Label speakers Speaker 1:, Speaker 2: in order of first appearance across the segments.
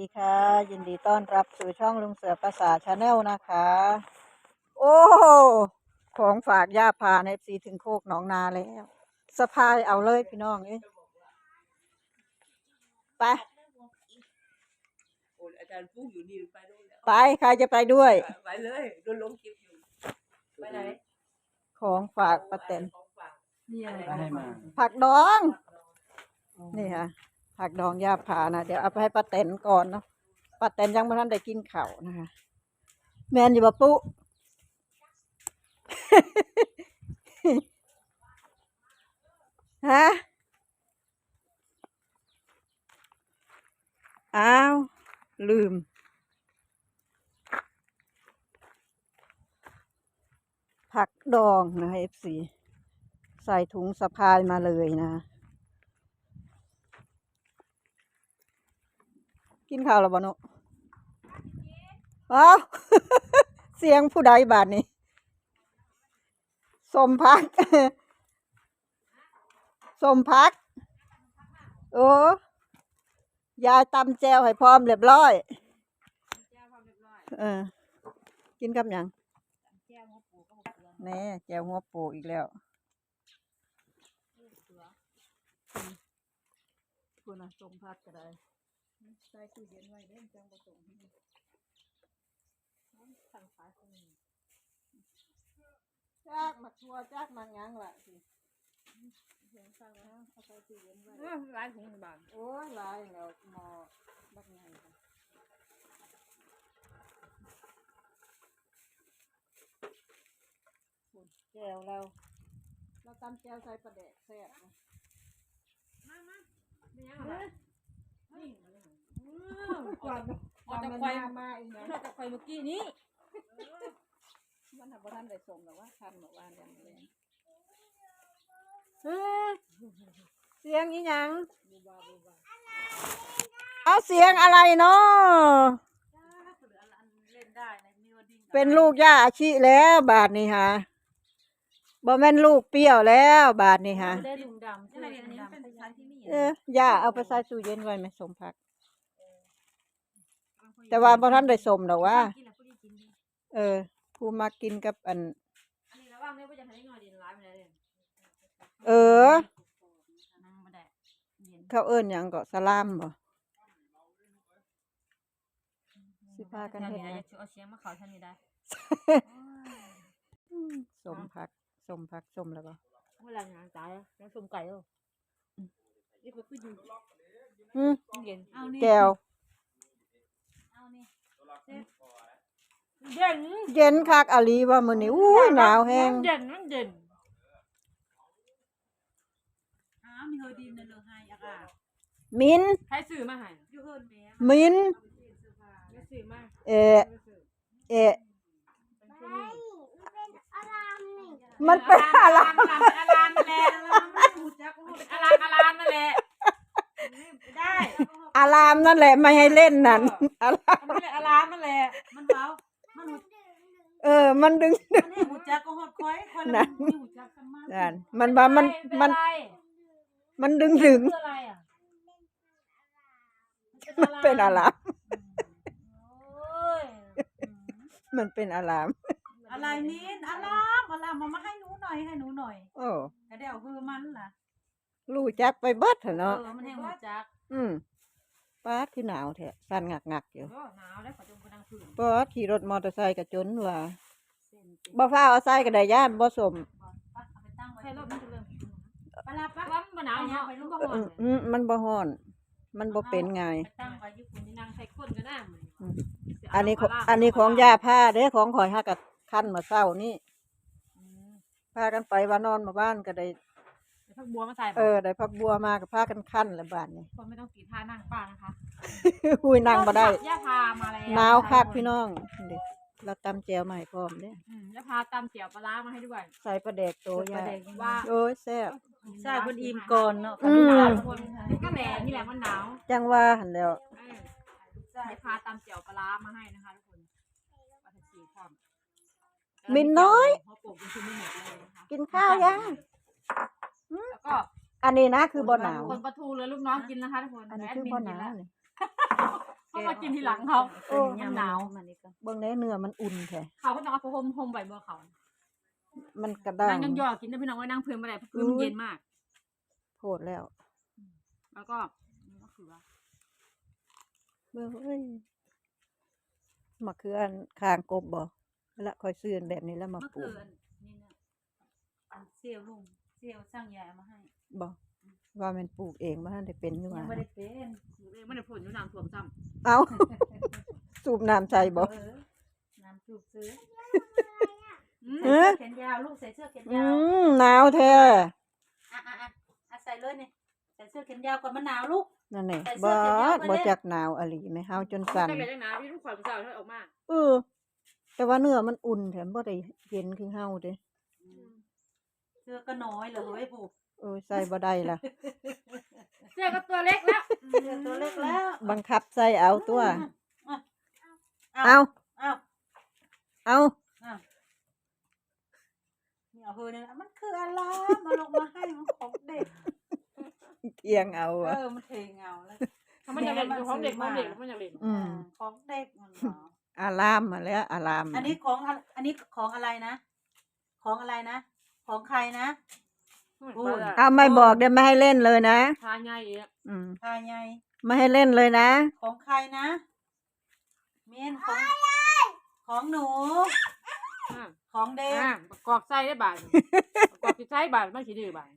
Speaker 1: ดีค่ะ ยินดีต้อนรับสู่ช่องลุงเสือภาษาชาแนลนะคะ โอ้ของฝากย่าพาในซีถึงโคกหนองนาแล้วสะพายเอาเลยพี่น้องเอ้ยไป
Speaker 2: โอ้ยอาจารย์ฟุ้งอยู่นี่ไปด้วยแล้ว
Speaker 1: ไปใครจะไปด้วย
Speaker 2: ไปเลยโดนลงคลิปอยู่ไปไหน
Speaker 1: ของฝากป้าเต็น
Speaker 2: ของฝาก
Speaker 3: นี่อะไร
Speaker 2: ให้มา
Speaker 1: ผักดองนี่ค่ะ ผักดองยาพานะเดี๋ยวเอาไปให้ป้าเต็นก่อนเนาะป้าเต็นยังไม่ทันได้กินข้าวนะคะแมนอยู่บะปุ๊ฮะอ้าว ลืม ผักดองนะเอฟซีใส่ถุงสะพายมาเลยนะ กินข้าวแล้วบ่เนุอ้าวเสียงผู้ใดบาดนี้สมพักสมพัก โอ้ยายตำแจวให้พร้อมเรียบร้อยเออกินกับหยังแน่แจวหัวปูอีกแล้วคุณน่ะสมพักก็ได้ ใส่ตู้เย็นไว้เด้อจังบ่ส่งให้สั่งขายคนนี้จากมาทัวจากมาหยังล่ะสิเสียงสั่งแล้วเอาใส่ตู้เย็นไว้
Speaker 2: ร้านของบาง
Speaker 1: โอ้ยหลายแล้วหมอบักไงค่ะฝุ่นแจวเรา เราตำแจวใส่ปลาแดกแซ่บนะ
Speaker 2: ไม่ยังอะไรนี่
Speaker 1: ก่ อน
Speaker 2: เอาตะ
Speaker 1: มัน
Speaker 2: ไคร้
Speaker 1: มามาอีกนะ
Speaker 2: เราจะไปเมื่อกี้นี้
Speaker 1: มันหาบ่ทันได้ส่งหรอกว่าทันเมื่อวานยังเลยเฮ้ยเสียงอีหยังเอาเสียงอะไรเนาะ
Speaker 2: เล่นได้ในมีวันดิ้ง
Speaker 1: เป็นลูกย่าอาชีแล้วบาทนี้ฮะบ่แม่นลูกเปรี้ยวแล้วบาทนี้ฮะ
Speaker 2: ได้ลุงดำใช่ไหมอันนี้เป็นสายที่นี่
Speaker 1: เออย่าเอาไปใส่ตู้เย็นไว้ไหมสมพัก แต่ว่าบ่ทันได้สมดอกว่า
Speaker 2: กินแล้วพอดีกิน
Speaker 1: เออ ผู้มากินกับอัน
Speaker 2: อันนี้ระว่างเนี่ยว่าจะทำให้หน่อยดินร้ายไปเลย
Speaker 1: เออ
Speaker 2: นั่งมาแดดเย็น
Speaker 1: เขาเอิ้นหยังก็สลามบ่สิพากันเฮ็ด
Speaker 2: นะ
Speaker 1: นะ
Speaker 2: จะเอาเสียงมาเขาท่านนี้ได้
Speaker 1: สมพักสมพักสมแล้วบ่
Speaker 2: เมื่อไหร่งานตายแล้วสมไก่เออนี่ก็คืออยู่
Speaker 1: อืม
Speaker 2: เย็นเอานี่
Speaker 1: แก้ว
Speaker 2: เอานี่ เด่น
Speaker 1: เย็นคักอะลีว่ามื้อนี้อุ้ยหนาวแฮง
Speaker 2: เด่นมันเด่น
Speaker 3: อ้าวมีเฮอดีนนั่นเลยให้อะค่ะ
Speaker 1: มิน
Speaker 2: ให้ซื้อมาให้
Speaker 3: อยู่เฮิร์นแม่
Speaker 1: มิน
Speaker 2: ไม่ซื้อมา
Speaker 1: เอะเอะมันเป็นอะไร
Speaker 2: อารามอารามแหละ
Speaker 3: หูจักหู
Speaker 2: อารามอารามนั่นแหละ
Speaker 3: ได้
Speaker 1: อารามนั่นแหละไม่ให้เล่นนั่นอาราม
Speaker 2: มันเป็นอารามนั่นแหละ
Speaker 3: มันเบามันหู
Speaker 1: เออ มันดึง
Speaker 3: มันให้หูจักก็ฮอดคอยคนละมันหูจักกันมาก
Speaker 1: นั่นมันว่ามันมัน
Speaker 2: อะไร
Speaker 1: มันดึงดึง
Speaker 2: คืออะไรอะ
Speaker 1: มันเป็นอาราม
Speaker 2: โอ้ย
Speaker 1: มันเป็นอาราม
Speaker 3: อะไรนี่อารามอารามมามาให้หนูหน่อยให้หนูหน่อย
Speaker 1: โอ้
Speaker 3: กระเดี่ยวคือมันล่ะ
Speaker 1: รู้จักไปเบิดเถอะ
Speaker 2: เอ
Speaker 1: เนาะ
Speaker 2: อมันให้หัวจัก
Speaker 1: อืม ป้าดคือหนาวแท้สั่นงักงักๆอยู่
Speaker 2: โอ้หนาวแล้วขอจงกระดังผืน
Speaker 1: ป้าดขี่รถมอเตอร์ไซค์กระจนว่า
Speaker 2: เส้นติด
Speaker 1: บ่ฟ้าวเอาใส่ก็ได้ย่านบ่สม
Speaker 3: เอาไปตั้งไว้
Speaker 2: ให้รถมันจะเริ่ม
Speaker 3: ปลาปะ
Speaker 2: ว่ามันบ่หนาวเนาะไปลูกบ่ฮ้อ
Speaker 1: อื
Speaker 2: น
Speaker 1: มอืมมันบ่ฮ้อน มันบ่เป็นไง
Speaker 2: ไปตั้งไว้อยู่คนที่นั่งใส่คนก็ได้เหมือน
Speaker 1: อืม อันนี้ของอันนี้ของย่าผ้าเด้ของข่อยฮักกับคันมาเศร้านี่
Speaker 2: อืม
Speaker 1: พากันไปว่านอนมาบ้านก็ได้
Speaker 2: เดี๋ยว พักบัวมาใส่
Speaker 1: เออได้พักบัวมาก็พากันคันแล้วบ้านนี่
Speaker 2: คนไม่ต้องกีท่านั่งป้านะคะ
Speaker 1: หุยนั่งบ่ได้
Speaker 2: ย่าพามาแล้ว
Speaker 1: หนาวคักพี่น้องเด็กเราตำแจวมาให้พร้อมเด้
Speaker 2: อืมย่าพาตำเจียวปลาร้ามาให้ด้วย
Speaker 1: ใส่ปลาแดกโตย่า
Speaker 2: ว่า
Speaker 1: โอ้ยแซ่บ
Speaker 3: ใช่คนอิ่มก่อนเนาะ
Speaker 1: อืม
Speaker 2: คนก็แหละนี่แหละมันหนาว
Speaker 1: จังว่าหันแล้ว
Speaker 2: เออย่าพาตำเจียวปลาร้ามาให้นะคะทุกคนปลาทับทิมพร้อม
Speaker 1: มินน้อย
Speaker 2: เขาปลูกเป็นชิ้นไม่หมดเลยนะคะ
Speaker 1: กินข้าวยัง
Speaker 2: แล้ว ก็
Speaker 1: อันนี้นะคือบ่หนาว
Speaker 2: คนปลาทูเลยลูกน้องกินนะคะทุกคน
Speaker 1: อันนี้คือบ่หนาวนี่
Speaker 2: แอต้องมากินทีหลังเขา
Speaker 1: โอ้
Speaker 2: มันหนาว
Speaker 3: มันนี่ก็
Speaker 1: เบิ่งได้เนื้อมันอุ่นแท้
Speaker 2: เขาก็ต้องเอาผ้าห่มห่มใบเบอร์เขา
Speaker 1: มันกระด้าง
Speaker 2: นั่งยังย่อกินนะพี่น้องว่านั่งเพื่อนมาได้เพราะพื้นมันเย็นมาก
Speaker 1: โพดแล้ว
Speaker 2: แล้วก็มะเขือ
Speaker 1: เบิ่งเอ้ยมะเขืออันคางกบบ่แล้วค่อยซื้ออันแบบนี้แล้วมา
Speaker 3: เมื่อ
Speaker 1: ปลู
Speaker 3: คื
Speaker 1: ก
Speaker 3: นนี่นะอันเซียวลุง เซียวสร้างยายเอามาให้
Speaker 1: บ่ว่ามันปลูกเองบ่ทันได้เป็นอยู่
Speaker 3: ยั
Speaker 1: ว่าง
Speaker 3: ไม่ได้เป็น
Speaker 2: หนูเองไม่ได้ผลอยู่น้ำท่วมซ้
Speaker 1: เอาสูบน้ำใส่บ่
Speaker 3: เออน้ำจูบซื้อำ
Speaker 2: อืม
Speaker 1: เอ๊ะ
Speaker 3: แขนยาวลูกใส่เสื้อแขน
Speaker 1: อื
Speaker 3: ยาว
Speaker 1: มหนาวแท้
Speaker 3: อะอะอะอะใส่เลยนี่ใส่เสื้อแขนยาวก่อนมันหนาวลูก
Speaker 1: นั่นแหละ
Speaker 3: ใส่เสื้
Speaker 1: บ่
Speaker 3: อแขนยาวมา
Speaker 1: บ่
Speaker 3: เล่น
Speaker 1: จักหนาวอะลีแม่เฮาจนสั่น
Speaker 2: แต่เกิดจากหนาวพี่ทุกคนเศร้าให้ออกมา
Speaker 1: เออ แต่ว่าเนื้อมันอุ่นแถมบ่ได้เย็นคือเฮาเด้
Speaker 3: เสื้อก็น้อยเลยเฮ้ยปู่
Speaker 1: เออใส่บ่ได้ล่ะ
Speaker 2: เสื้อก็ตัวเล็กแล้ว
Speaker 3: เสื้อตัวเล็กแล้ว
Speaker 1: บังคับใส่เอาตัว
Speaker 3: เอา
Speaker 1: เอา
Speaker 3: เอา
Speaker 1: เอา
Speaker 3: เอานี่เอาเฮ้ยเนี่ยมันคืออะไรมาลงมาให้มันของเด็ก
Speaker 1: เอียงเอา
Speaker 3: เอ
Speaker 1: อะ
Speaker 3: อมันเทเงาแล้ว
Speaker 2: ทำไมอยากเล่นอยู่ของเด็กของเด็กมันอยากเล่น
Speaker 1: อืม
Speaker 3: ของเด็กมันเหรอ
Speaker 1: อารามมาแล้วอาราม
Speaker 3: อันนี้ของอะอันนี้ของอะไรนะ ของอะไรนะ ของใครนะพูด
Speaker 1: เอาไม่บอกเดี๋ยวไม่ให้เล่นเลยนะ
Speaker 2: ทาง่ายอีก
Speaker 1: อืม
Speaker 3: พายไง
Speaker 1: ไม่ให้เล่นเลยนะ
Speaker 3: ของใครนะ เมนของของหนู
Speaker 2: อ่า
Speaker 3: ของเด็ก
Speaker 2: อ่าประกอบไส้ได้บาทประกอบติดไส้บาทไม่ขี้ดื้อบาท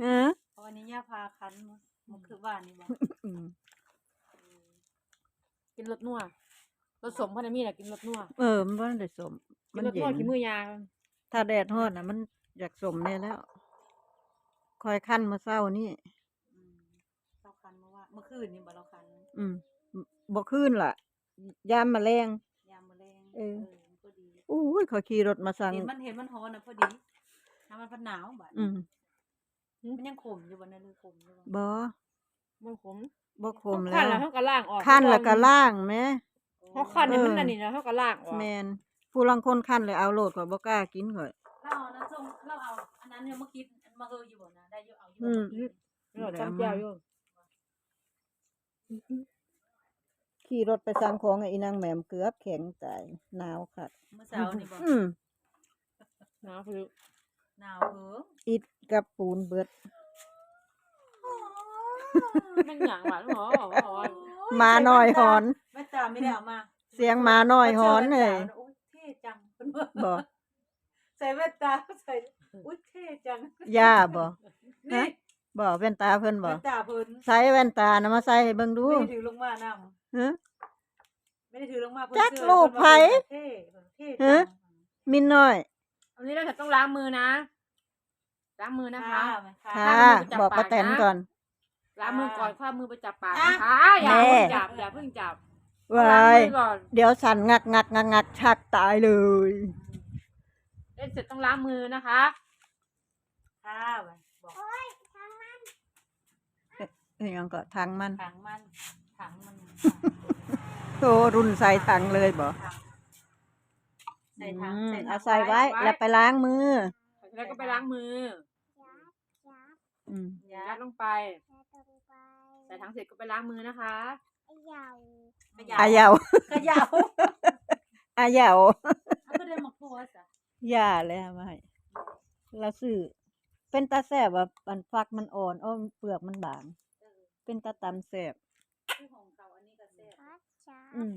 Speaker 1: เออ
Speaker 3: เพราะวันนี้ย่าพาคันมามันคือบ้านนี่บอก
Speaker 1: อืม
Speaker 2: กินรสนัวรสสมพันธุ์มีแหละกินรสนัว
Speaker 1: เออมันบ่ได้สม
Speaker 2: กิ
Speaker 1: มันน
Speaker 2: รส
Speaker 1: เย็
Speaker 2: นัวนขี้มือยา
Speaker 1: ถ้าแดดร้อนน่ะมัน อยากสมแน่แล้ว คอยขั้นมาเศร้านี่
Speaker 3: อืมเราคันเมื่อว่าเมื่อคืนนี่บอกเราคัน
Speaker 1: อืมบ่ขึ้นล่ะ ยามมาแรง
Speaker 3: ยามมะแรง
Speaker 1: เออ
Speaker 3: มันก็ดี
Speaker 1: อู้ยขอยขี่รถมาสั่ง
Speaker 3: เห็นมันเห็นมันฮ้อนนะพอดีถ้ามันพัดหนาวบัด
Speaker 1: อืม
Speaker 3: มันยังขมอยู่บนนั้นเลยขมอยู่บ่
Speaker 1: บ่
Speaker 2: มันขม
Speaker 1: บ่คม
Speaker 2: ขั้
Speaker 1: แล้
Speaker 2: น
Speaker 1: ว
Speaker 2: แล้วเขาก็ล่างออก
Speaker 1: ขั้นแล้วก็ล่างแหม
Speaker 2: เขาขั้นเนี่ย
Speaker 1: เออ
Speaker 2: มันนั่นนี่นะเขาก็ล่างออก
Speaker 1: แมนผู้ลังคนขั้นเลยเอาโลดข่อยบ่กล้ากินข่อย
Speaker 3: เราเอานะส่งเรา เอาอันนั้นเนี่ยเมื่อกี้มาเฮออยู่บ่นะได้อยู่เอาอยู่
Speaker 1: อื
Speaker 3: บ่
Speaker 1: ม
Speaker 2: เออจำแก้วอยู่
Speaker 1: ขี่รถไปสั่งของไอ้อีนางแหม่มเกือบแข็งตายหนาวค่ะ
Speaker 3: เมื่อเช้านี่บ่
Speaker 1: อืม
Speaker 2: นะคือ
Speaker 3: หนาวเหอ
Speaker 1: อิดกับปูนเบิด
Speaker 2: มันหยางหวานหรอ
Speaker 1: หมาน้อยหอน
Speaker 3: แม่ตาไม่ได้เอามา
Speaker 1: เสียงหมาน้อยหอนเลย
Speaker 3: โอ้ยเท่จังเพิ่นว่า
Speaker 1: บ่
Speaker 3: ใส่แว่นตาใส่อุ้ยเท่จัง
Speaker 1: ย่าบ่
Speaker 3: นี่
Speaker 1: บ่แว่นตาเพิ่นบ่
Speaker 3: แว่นตาเพิ่น
Speaker 1: ใส่แว่นตานะมาใส่ให้เบิ่งดู
Speaker 3: ไม่ได้ถือลงมานํ
Speaker 1: ฮะ
Speaker 3: ไม่ได้ถือลงมาเพิ่น
Speaker 1: จัก
Speaker 3: เสื้อ
Speaker 1: ลูกไผ
Speaker 3: เท่เท่
Speaker 1: ฮะ
Speaker 3: จัง
Speaker 1: มินน้อย
Speaker 2: วันนี้เราจะต้องล้างมือนะ ล้างมือนะคะ
Speaker 3: ค่ะ
Speaker 1: ค่ะ
Speaker 2: ล้างมือจับ
Speaker 1: บอกป้า
Speaker 2: ปาก
Speaker 1: แตน
Speaker 2: นะ
Speaker 1: ก่อน
Speaker 2: ล้างมือก่อนคว้ามือไปจับปาก
Speaker 3: อะ
Speaker 2: นะคะอย่า
Speaker 1: แม่
Speaker 2: เพิ่งจับอย่าเพิ่งจับ
Speaker 1: วา
Speaker 2: ล้าง
Speaker 1: ย
Speaker 2: มือก่อน
Speaker 1: เดี๋ยวสั่นงักงักงักงักชักตายเลย
Speaker 2: เล่นเสร็จต้องล้างมือนะคะ
Speaker 3: ค่ะบอก
Speaker 1: นี่ยังก็ทางมัน
Speaker 3: ถังมันถังมัน
Speaker 1: โตรุ่นใส่ถังเลยบ่
Speaker 3: ใส่ถัง
Speaker 1: อืม
Speaker 3: ใส่ถั
Speaker 1: เอา
Speaker 3: ง
Speaker 1: ใส่ไว้ แล้วไปล้างมือ
Speaker 2: แล้วก็ไปล้างมือ
Speaker 1: อืม
Speaker 3: ยั
Speaker 2: ยั
Speaker 3: ด
Speaker 2: ดลงไปใส่ถังเสร็จก็ไปล้างมือนะคะ
Speaker 1: อายาว
Speaker 3: กระยาว
Speaker 1: อายาว ย่าเลยมาให้เราซื้อเป็นตาแสบว่ามันฟักมันอ่อนอ้อมเปลือกมันบางเป็นตาตำแสบ
Speaker 3: ที่ของเขาอันนี้ก็แซ่บ
Speaker 1: อืม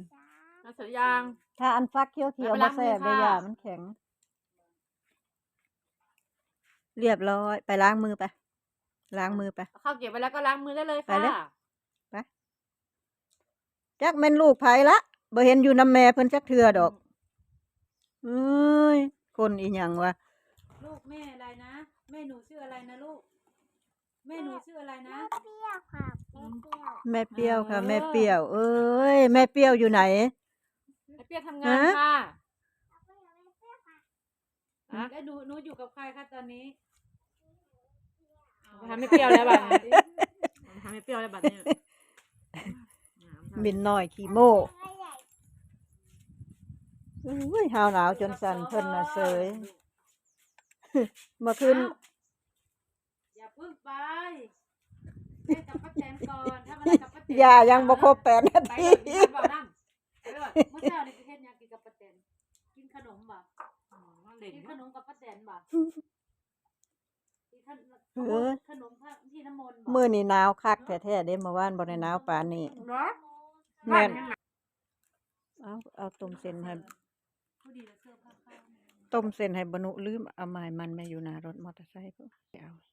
Speaker 2: แล้วเสร็จยัง
Speaker 1: ถ้าอันฟักเขียวเขียว
Speaker 2: เอาไป
Speaker 1: มา
Speaker 2: ล้าง
Speaker 1: แสบ
Speaker 2: มื
Speaker 1: ได้
Speaker 2: อค่ะ
Speaker 1: ย่ามันแข็ง เรียบร้อย ไปล้างมือไป ล้างมือไป
Speaker 2: เอาข้าวเก็บไว้แล้วก็ล้างมือได้เลย
Speaker 1: ไป
Speaker 2: ค่ะ
Speaker 1: เลย จักแม่นลูกไผละบ่เห็นอยู่น้ำแม่เพิ่นจักเทื่อดอกเอ้ย คนอีหยังวะ
Speaker 3: ลูกแม่อะไรนะ แม่หนูชื่ออะไรนะลูก แม่หนูชื่ออะไรนะ
Speaker 1: แม่เปรี้ยวค่ะ แม่เปรี้ยว เอ้ยแม่เปรี้ยวอยู่ไหน
Speaker 2: ไอ้เปียกทำงาน
Speaker 1: ฮะ
Speaker 2: ค่ะ
Speaker 3: แล้วหนูหนูอยู่กับใครคะตอนนี้
Speaker 2: ทำไม่เปรี้ยวแล้วบัดนี้ทำไม่เปรี้ยวแล้วบัดนี้
Speaker 1: มินน้อยขี้โม่ อุ้ยหาวหนาวจนสั่นเพิ่นน่ะเสยเมื่อคืน
Speaker 3: อย่าเพึ่งไปได้กับป้าแตนก่อนถ้ามาได้กับป้าแตน
Speaker 1: ยายังบ่ครบแปดนา
Speaker 3: ไป
Speaker 1: ที
Speaker 3: เลยพี่บ่าวน้ำไปเลยเมื่อเช้านี่คือเฮ็ดหยังกินกับป้าแตนกินขนมบ่
Speaker 2: อ๋อเล่น
Speaker 3: กินขนมกับป้าแตนบ่กินขนม
Speaker 1: เออ
Speaker 3: ขนมที่น้ำมนต์บ่
Speaker 1: มื้อนี้หนาวคักแท้ๆเด้เมื่อวานบ่ได้หนาวปานนี้
Speaker 3: เนาะ
Speaker 1: แม่นเอาเอาต้มเส้นให้
Speaker 3: ผู้ดีแล้วเสื้อผ้าขาว
Speaker 1: ต้มเส้นให้บนุลืมเอาไม้มันมาอยู่หน้ารถมอเตอร์ไซค์พุ่นเอา